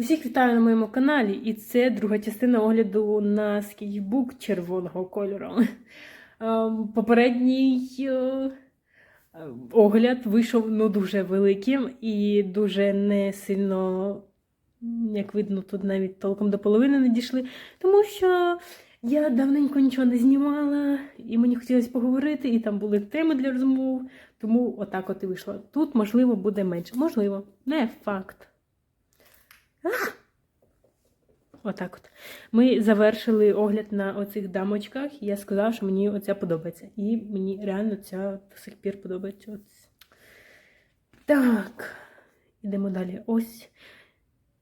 Усіх вітаю на моєму каналі, і це друга частина огляду на скетчбук червоного кольору. Ем, Попередній е, огляд вийшов ну, дуже великим і дуже не сильно, як видно, тут навіть толком до половини не дійшли, тому що я давненько нічого не знімала, і мені хотілося поговорити, і там були теми для розмов, тому отак от і вийшло. Тут, можливо, буде менше. Можливо, не факт. Отак от. Ми завершили огляд на оцих дамочках, і я сказала, що мені оця подобається. І мені реально ця до сих пір подобається. Так, ідемо далі. Ось.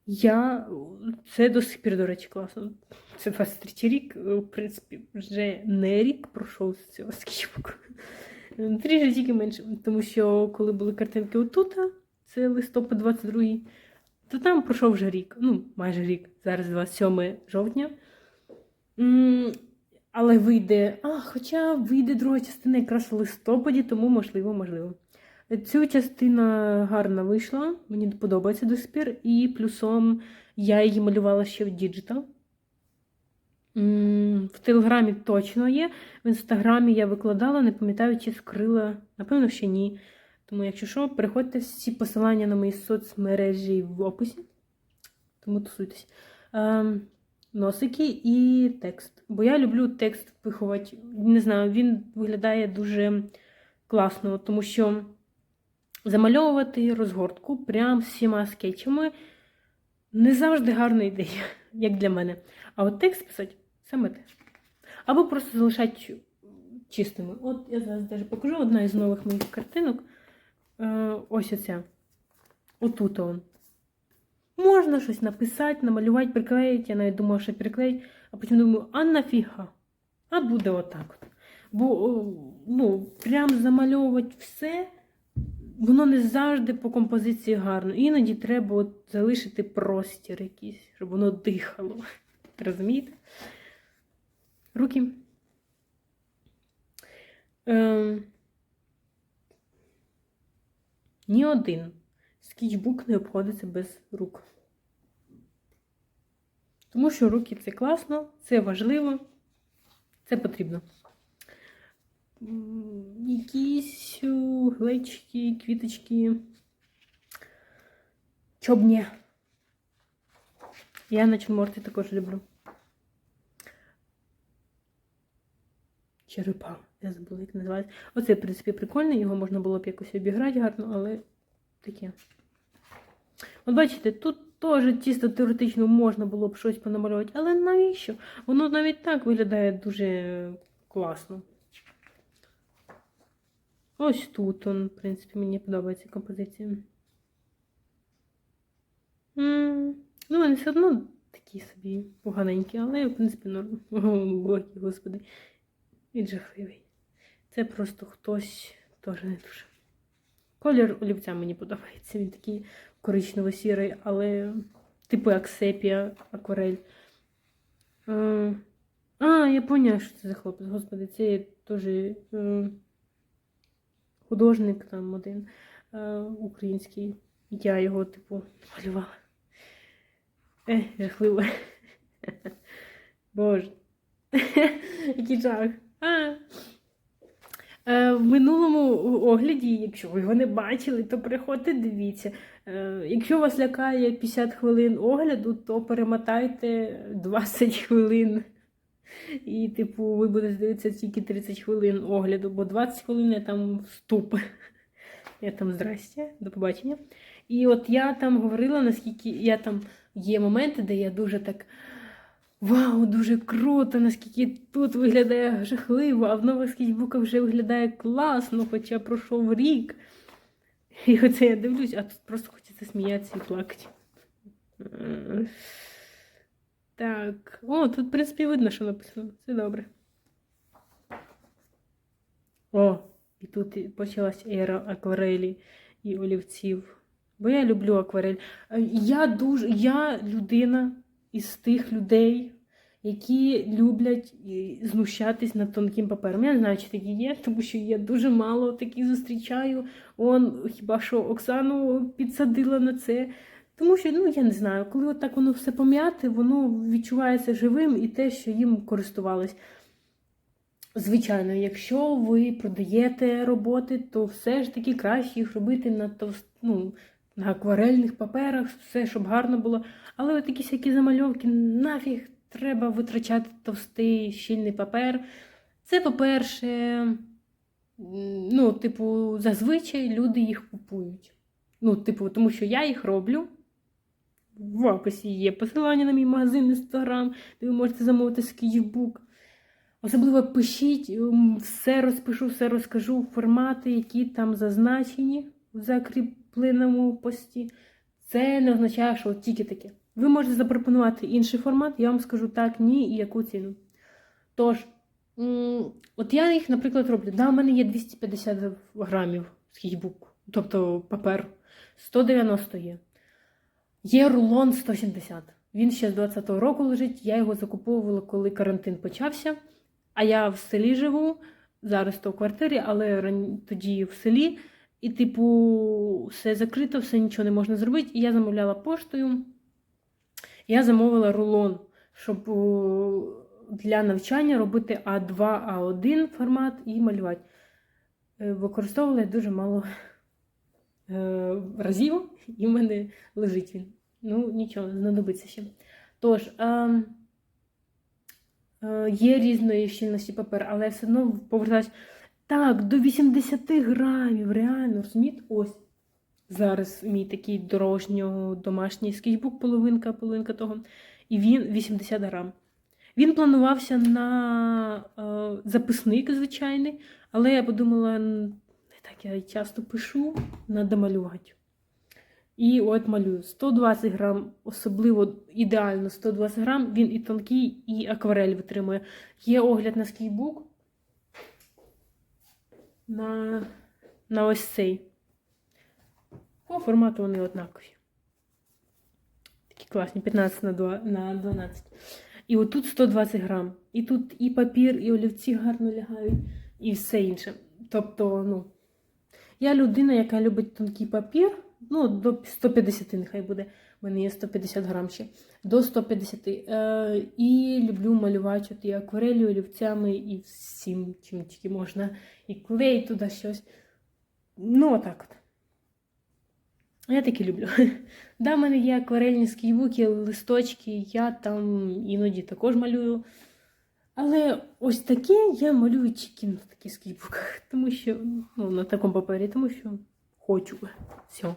Я. Це до сих пір, до речі, класно. Це 23 рік, в принципі, вже не рік пройшов з цього скетчбуку. Трішки тільки менше, тому що коли були картинки отут, це листопад 22 то там пройшов вже рік, ну, майже рік, зараз 27 жовтня. Але вийде, а, хоча вийде друга частина якраз в листопаді, тому можливо, можливо. Цю частина гарно вийшла, мені подобається до сих пір, і плюсом я її малювала ще в діджитал. В Телеграмі точно є. В інстаграмі я викладала, не пам'ятаю, чи скрила. Напевно, ще ні. Тому, якщо що, переходьте всі посилання на мої соцмережі в описі. Тому тусуйтесь. Ем, носики і текст. Бо я люблю текст впихувати. Не знаю, він виглядає дуже класно, тому що замальовувати розгортку прям всіма скетчами не завжди гарна ідея, як для мене. А от текст писати саме те. Або просто залишати чистими. От я зараз навіть покажу одна із нових моїх картинок. Е, ось оця. Отут он. Можна щось написати, намалювати, приклеїти. Я навіть думала, що приклеїть, а потім думаю, а нафіга? А буде отак. от. Бо ну, прям замальовувати все, воно не завжди по композиції гарно. Іноді треба от залишити простір якийсь, щоб воно дихало. Розумієте? Руки. Ем, ні один скетчбук не обходиться без рук. Тому що руки це класно, це важливо, це потрібно. Якісь о, глечики, квіточки. Чобні. Я натюрморти також люблю. Черепа. Я забула, як називається. Оце, в принципі, прикольний, його можна було б якось обіграти гарно, але таке. От бачите, тут теж чисто теоретично можна було б щось понамалювати, але навіщо? Воно навіть так виглядає дуже класно. Ось тут, он, в принципі, мені подобається композиція. М, Ну, вони все одно такі собі поганенькі, але, в принципі, норм. Боги, господи. Він жахливий. Це просто хтось теж не дуже. Колір олівця мені подобається. Він такий коричнево-сірий, але типу як сепія, акварель. Е, А, я поняла, що це за хлопець. Господи, це теж е, художник там один е, український. Я його, типу, малювала. Е, жахливо. Боже. Який жах. А. Е, В минулому огляді, якщо ви його не бачили, то приходьте, дивіться. Е, Якщо вас лякає 50 хвилин огляду, то перемотайте 20 хвилин. І, типу, ви будете дивитися тільки 30 хвилин огляду, бо 20 хвилин я там вступ. Я там здрасте, до побачення. І от я там говорила, наскільки я там є моменти, де я дуже так. Вау, дуже круто, наскільки тут виглядає жахливо, а в нових скетчбуках вже виглядає класно, хоча пройшов рік. І оце я дивлюсь, а тут просто хочеться сміятися і плакати. Е, Так. О, тут, в принципі, видно, що написано. Це добре. О, і тут почалась ера акварелі і олівців. Бо я люблю акварель. Е, Я дуже, я людина із тих людей, які люблять знущатись над тонким папером. Я не знаю, чи такі є, тому що я дуже мало таких зустрічаю. Он хіба що Оксану підсадила на це. Тому що, ну я не знаю, коли от так воно все пом'яте, воно відчувається живим і те, що їм користувались. Звичайно, якщо ви продаєте роботи, то все ж таки краще їх робити на товст... ну, на акварельних паперах, все, щоб гарно було. Але от якісь які замальовки, нафіг треба витрачати товстий щільний папер. Це, по-перше, ну, типу, зазвичай люди їх купують. Ну, типу, тому що я їх роблю. В описі є посилання на мій магазин Інстаграм, де ви можете замовити скетчбук. Особливо пишіть, все розпишу, все розкажу, формати, які там зазначені в закріпленому пості. Це не означає, що тільки таке. Ви можете запропонувати інший формат, я вам скажу так, ні і яку ціну. Тож, от я їх, наприклад, роблю. Да, у мене є 250 грамів скетчбук, тобто папер, 190 є. Є рулон 170. Він ще з 20-го року лежить. Я його закуповувала, коли карантин почався. А я в селі живу, зараз то в квартирі, але тоді в селі. І, типу, все закрито, все нічого не можна зробити. І я замовляла поштою. Я замовила рулон, щоб для навчання робити А2, А1 формат і малювати. Е, Використовувала я дуже мало е, разів, і в мене лежить він. Ну, нічого, знадобиться ще. Тож, е, е, є різної щільності папер, але все одно повертаюсь. Так, до 80 грамів, реально, розумієте? Ось. Зараз мій такий дорожньо-домашній скетчбук, половинка, половинка того. І він 80 грам. Він планувався на е, записник звичайний, але я подумала, не так я часто пишу, треба малювати. І от малюю 120 грам, особливо ідеально 120 грам, він і тонкий, і акварель витримує. Є огляд на скейбук. На, на ось цей. По формату вони однакові. Такі класні, 15 на 2 на 12. І отут 120 грам. І тут і папір, і олівці гарно лягають, і все інше. Тобто, ну, я людина, яка любить тонкий папір. Ну, до 150 нехай буде. У мене є 150 грам ще. До 150. Е, і люблю малювати і акварелью, олівцями, і всім, чим тільки можна. І клей туди щось. Ну, отак от. Я таки люблю. Да, в мене є акварельні скейбуки, листочки, я там іноді також малюю. Але ось таке я малюю тільки на таких скейбуках, тому що ну, на такому папері, тому що хочу. Все.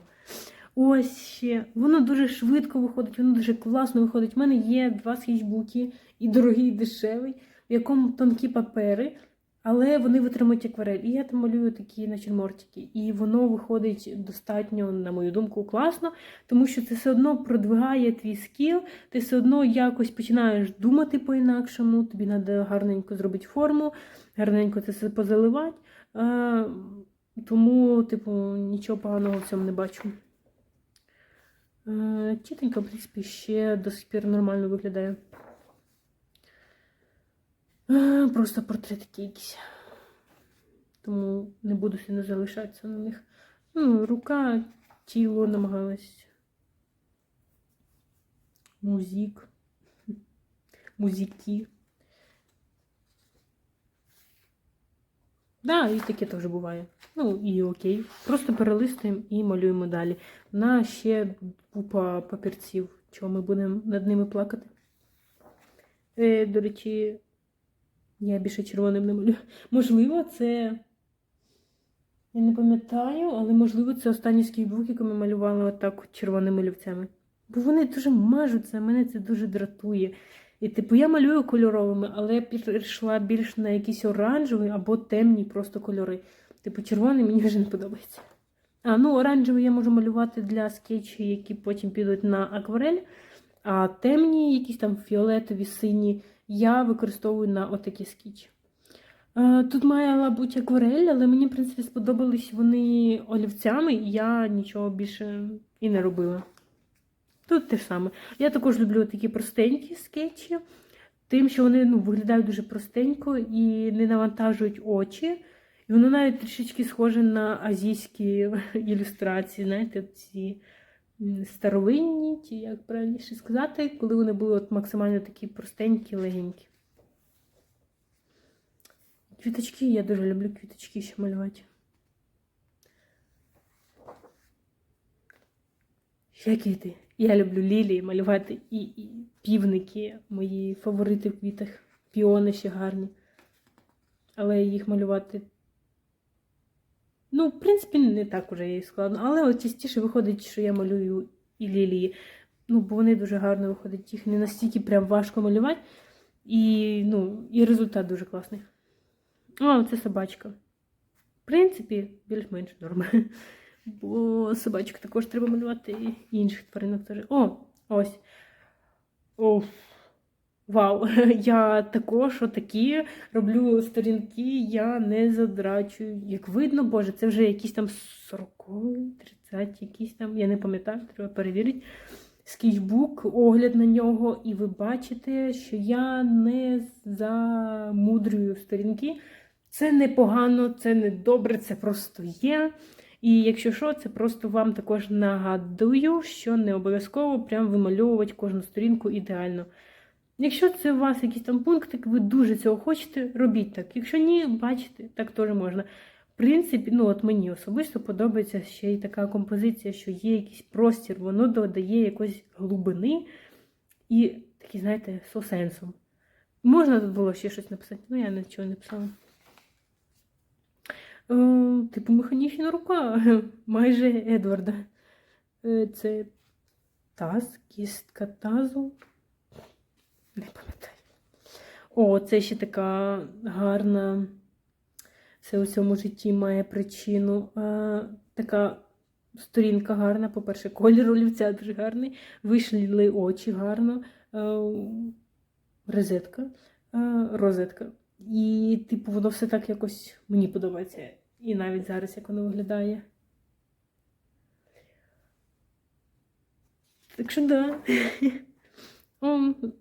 Ось ще. Воно дуже швидко виходить, воно дуже класно виходить. У мене є два скетчбуки, і дорогий, і дешевий, в якому тонкі папери, але вони витримують акварель. І я там малюю такі натюрмортики. І воно виходить достатньо, на мою думку, класно, тому що це все одно продвигає твій скіл, ти все одно якось починаєш думати по-інакшому, тобі треба гарненько зробити форму, гарненько це все позаливати. Е, тому, типу, нічого поганого в цьому не бачу. Е, Тітенька, в принципі, ще до сих пір нормально виглядає. Е, Просто портретики якісь. Тому не буду сильно залишатися на них. Ну, рука, тіло намагалась. Музик. Музики. Да, і таке теж буває. Ну, і окей. Просто перелистуємо і малюємо далі. На ще купа папірців, чого ми будемо над ними плакати. Е, до речі, я більше червоним не малюю. Можливо, це. Я не пам'ятаю, але можливо це останній скейбук, який ми малювали отак червоними олівцями. Бо вони дуже мажуться, мене це дуже дратує. І типу я малюю кольоровими, але я перейшла більш на якісь оранжеві або темні просто кольори. Типу, червоний мені вже не подобається. А, ну, оранжевий я можу малювати для скетчів, які потім підуть на акварель. А темні, якісь там фіолетові, сині, я використовую на отакі скетчі. Е, Тут мала бути акварель, але мені, в принципі, сподобались вони олівцями, і я нічого більше і не робила. Тут те ж саме. Я також люблю такі простенькі скетчі, тим, що вони ну, виглядають дуже простенько і не навантажують очі. І воно навіть трішечки схоже на азійські ілюстрації, знаєте, ці старовинні, чи як правильніше сказати, коли вони були от максимально такі простенькі, легенькі. Квіточки, я дуже люблю квіточки ще малювати. Ще квіти. Я люблю лілії малювати і, і півники, мої фаворити в квітах. Піони ще гарні. Але їх малювати. Ну, в принципі, не так уже і складно. Але от частіше виходить, що я малюю і лілії. Ну, бо вони дуже гарно виходять. Їх не настільки прям важко малювати. І, ну, і результат дуже класний. О, це собачка. В принципі, більш-менш норма. Бо собачок також треба малювати і інших тваринок теж. О, ось. О, вау! Я також отакі роблю сторінки, я не задрачую. Як видно, боже, це вже якісь там 40, 30, якісь там, я не пам'ятаю, треба перевірити. Скетчбук, огляд на нього, і ви бачите, що я не замудрюю сторінки. Це не погано, це не добре, це просто є. І якщо що, це просто вам також нагадую, що не обов'язково прям вимальовувати кожну сторінку ідеально. Якщо це у вас якийсь там пунктик, ви дуже цього хочете, робіть так. Якщо ні, бачите, так теж можна. В принципі, ну от мені особисто подобається ще й така композиція, що є якийсь простір, воно додає якоїсь глибини і такий, знаєте, со сенсом. Можна тут було ще щось написати, ну я нічого не писала. Е, Типу механічна рука майже Едварда. Е, Це таз, кістка тазу. Не пам'ятаю. О, це ще така гарна. Це у цьому житті має причину. А, така сторінка гарна. По-перше, колір олівця дуже гарний. Вийшли очі гарно. А, розетка. А, розетка. І, типу, воно все так якось мені подобається. І навіть зараз як воно виглядає. Так що да.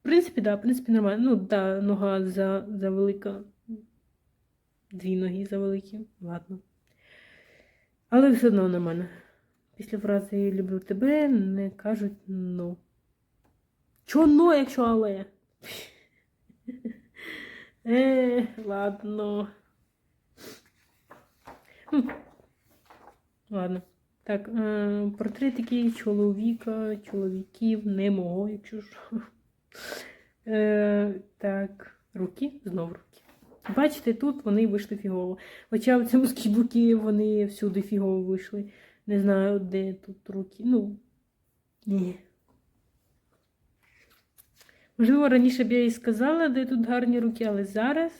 В принципі, да, в принципі, нормально. Ну, да, нога за, за велика. Дві ноги за великі. Ладно. Але все одно нормально. Після фрази люблю тебе не кажуть ну. Чого но, якщо але? Е, ладно. Ладно. Так, е, портретики чоловіка, чоловіків, не мого, якщо що. Е, так, руки, знов руки. Бачите, тут вони вийшли фігово. Хоча в цьому скібукі вони всюди фігово вийшли. Не знаю, де тут руки. Ну, ні. Можливо, раніше б я і сказала, де тут гарні руки, але зараз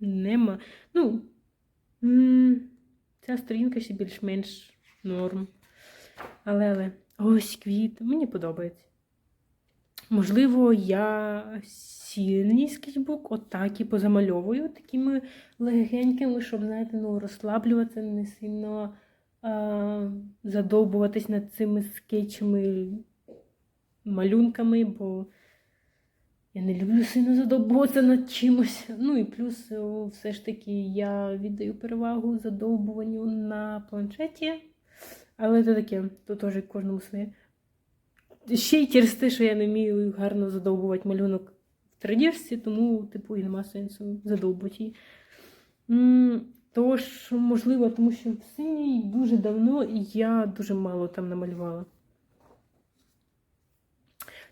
нема. Ну, ця сторінка ще більш-менш норм. Але, але, ось квіт, мені подобається. Можливо, я сильний скетчбук отак і позамальовую такими легенькими, щоб, знаєте, ну, розслаблюватися, не сильно а, задовбуватись над цими скетчами, малюнками, бо я не люблю сильно задовбуватися над чимось. Ну і плюс, все ж таки, я віддаю перевагу задовбуванню на планшеті. Але це таке, то теж кожному своє. Ще й через те, що я не вмію гарно задовбувати малюнок в традіжці, тому, типу, і нема сенсу задовбувати її. Тож, можливо, тому що в синій дуже давно я дуже мало там намалювала.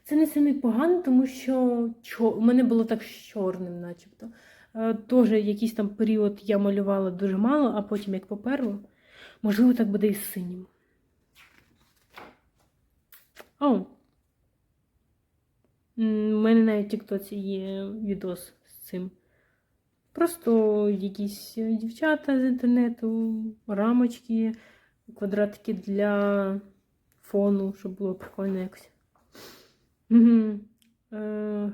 Це не сильно погано, тому що чо... у мене було так з чорним, начебто. Тоже якийсь там період я малювала дуже мало, а потім як поперло. Можливо, так буде і з синім. О! У мене навіть в Тіктоці є відос з цим. Просто якісь дівчата з інтернету, рамочки, квадратики для фону, щоб було прикольно якось. Е,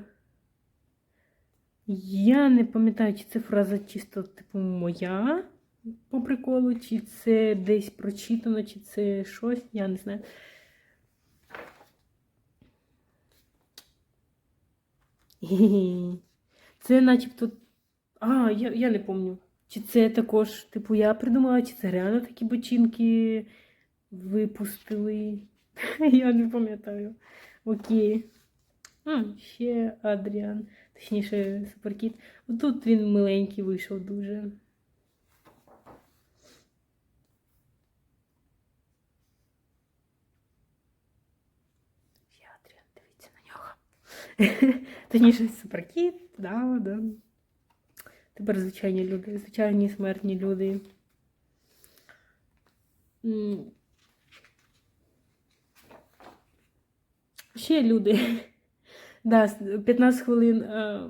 я не пам'ятаю, чи це фраза чисто, типу, моя по приколу, чи це десь прочитано, чи це щось, я не знаю. Це начебто. А, я, я не пам'ятаю. Чи це також, типу, я придумала, чи це реально такі бочинки випустили. Я не пам'ятаю. Окей. А, ще Адріан. Точніше, Суперкіт. Тут він миленький вийшов дуже. Ще Адріан, дивіться на нього. Точніше, Суперкіт, да, да. Тепер звичайні люди, звичайні смертні люди. Ще люди. Да, 15 хвилин,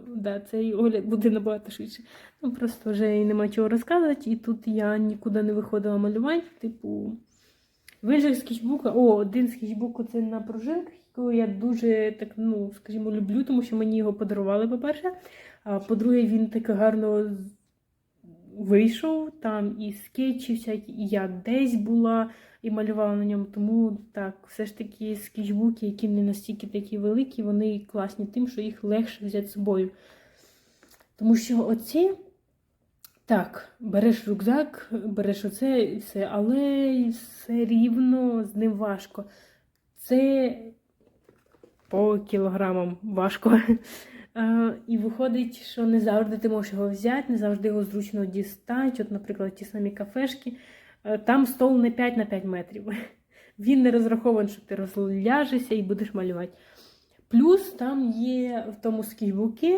да, цей огляд буде набагато швидше. Ну, просто вже і нема чого розказувати, і тут я нікуди не виходила малювати. Типу, в інших скетчбуках, о, один скетчбук це на пружинках, якого я дуже так, ну, скажімо, люблю, тому що мені його подарували, по-перше. А по-друге, він так гарно вийшов, там і скетчі всякі, і я десь була і малювала на ньому. Тому так, все ж таки скетчбуки, які не настільки такі великі, вони класні тим, що їх легше взяти з собою. Тому що оці, так, береш рюкзак, береш оце і все, але все рівно з ним важко. Це по кілограмам важко. Е, І виходить, що не завжди ти можеш його взяти, не завжди його зручно дістати. От, наприклад, ті самі кафешки. Е, Там стол не 5 на 5 метрів. Він не розрахований, що ти розляжешся і будеш малювати. Плюс там є в тому скетчбуці,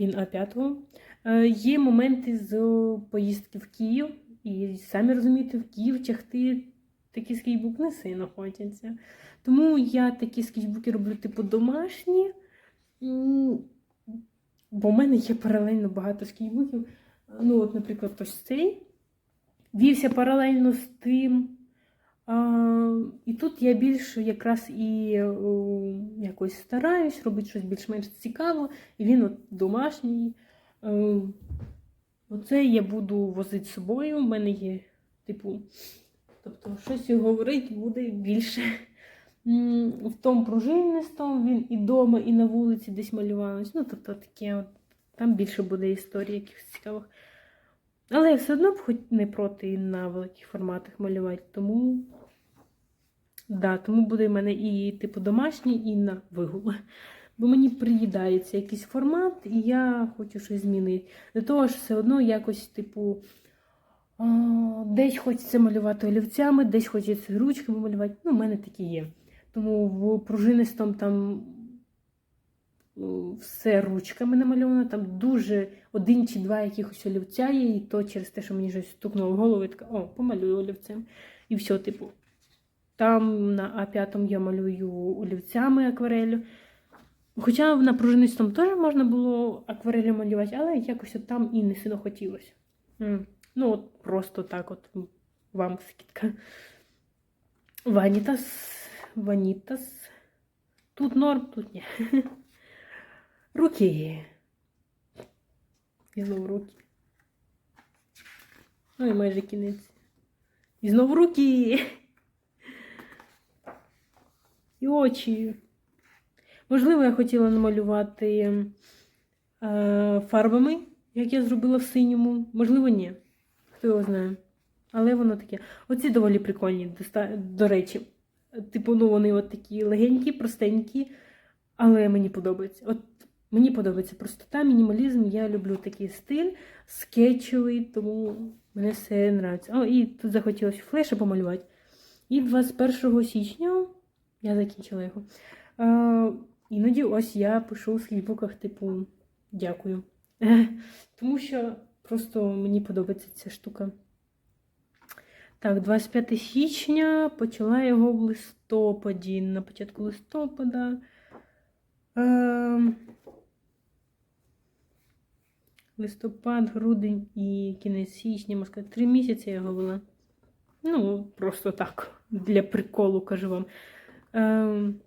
він А5, е, є моменти з поїздки в Київ. І самі розумієте, в Київ тягти такі скетчбук не сильно хочеться. Тому я такі скетчбуки роблю, типу, домашні. Бо в мене є паралельно багато скетчбуків. Ну, от, наприклад, ось цей. Вівся паралельно з тим. А, і тут я більш якраз і о, якось стараюсь робити щось більш-менш цікаво. І він от домашній. Е, Оце я буду возити з собою. У мене є, типу, тобто, щось говорити буде більше. В тому пружинистому він і вдома, і на вулиці десь малювалось. Ну, тобто таке от, там більше буде історій якихось цікавих. Але я все одно б хоч не проти на великих форматах малювати. Тому, да, тому буде в мене і типу домашній, і на вигул. Бо мені приїдається якийсь формат, і я хочу щось змінити. До того ж, все одно якось, типу, десь хочеться малювати олівцями, десь хочеться ручками малювати. Ну, в мене такі є. Тому в пружинистому там все ручками намальовано, там дуже один чи два якихось олівця є, і то через те, що мені щось стукнуло в голову, я така, о, помалюю олівцем. І все, типу. Там на А5 я малюю олівцями акварелю. Хоча на пружинистому теж можна було акварелю малювати, але якось там і не сильно хотілося. Ну, от просто так от вам скидка. Ванітас. Ванітас. Тут норм, тут ні. Руки. І знову руки. Ну і майже кінець. І знову руки. І очі. Можливо, я хотіла намалювати е, фарбами, як я зробила в синьому. Можливо, ні. Хто його знає. Але воно таке. Оці доволі прикольні, до речі. Типу, ну вони от такі легенькі, простенькі, але мені подобається. От мені подобається простота, мінімалізм. Я люблю такий стиль, скетчевий, тому мені все подобається. О, і тут захотілося флеші помалювати. І 21 січня я закінчила його. Е, іноді ось я пишу в скетчбуках, типу, дякую. Тому що просто мені подобається ця штука. Так, 25 січня почала його в листопаді, на початку листопада. Ем, листопад, грудень і кінець січня, можна сказати, три місяці я його вела. Ну, просто так, для приколу кажу вам. Ем,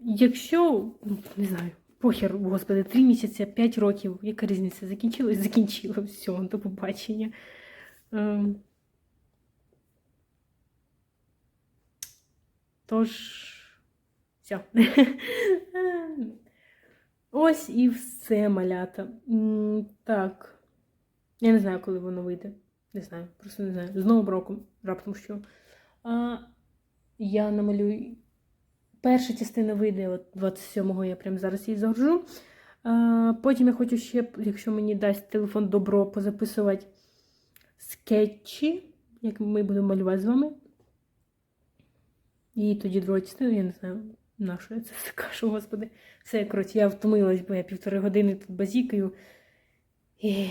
якщо, не знаю, похер, господи, три місяці, п'ять років, яка різниця? Закінчилось, закінчила, все, до побачення. Ем, Тож, все. Ось і все, малята. Так. Я не знаю, коли воно вийде. Не знаю, просто не знаю. З Новим роком, раптом що. А, я намалюю. Перша частина вийде от 27-го, я прямо зараз її загружу. Потім я хочу ще, якщо мені дасть телефон добро, позаписувати скетчі, як ми будемо малювати з вами. І тоді друга частина, я не знаю, на що я це кажу, господи. Все, коротше, я втомилась, бо я півтори години тут базікаю. І...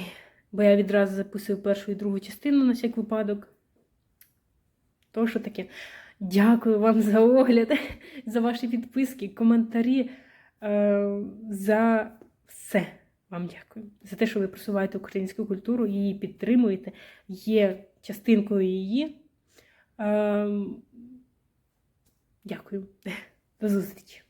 Бо я відразу записую першу і другу частину на всяк випадок. То що таке? Дякую вам за огляд, за ваші підписки, коментарі, е, за все. Вам дякую. За те, що ви просуваєте українську культуру, її підтримуєте, є частинкою її. Е, дякую. До зустрічі!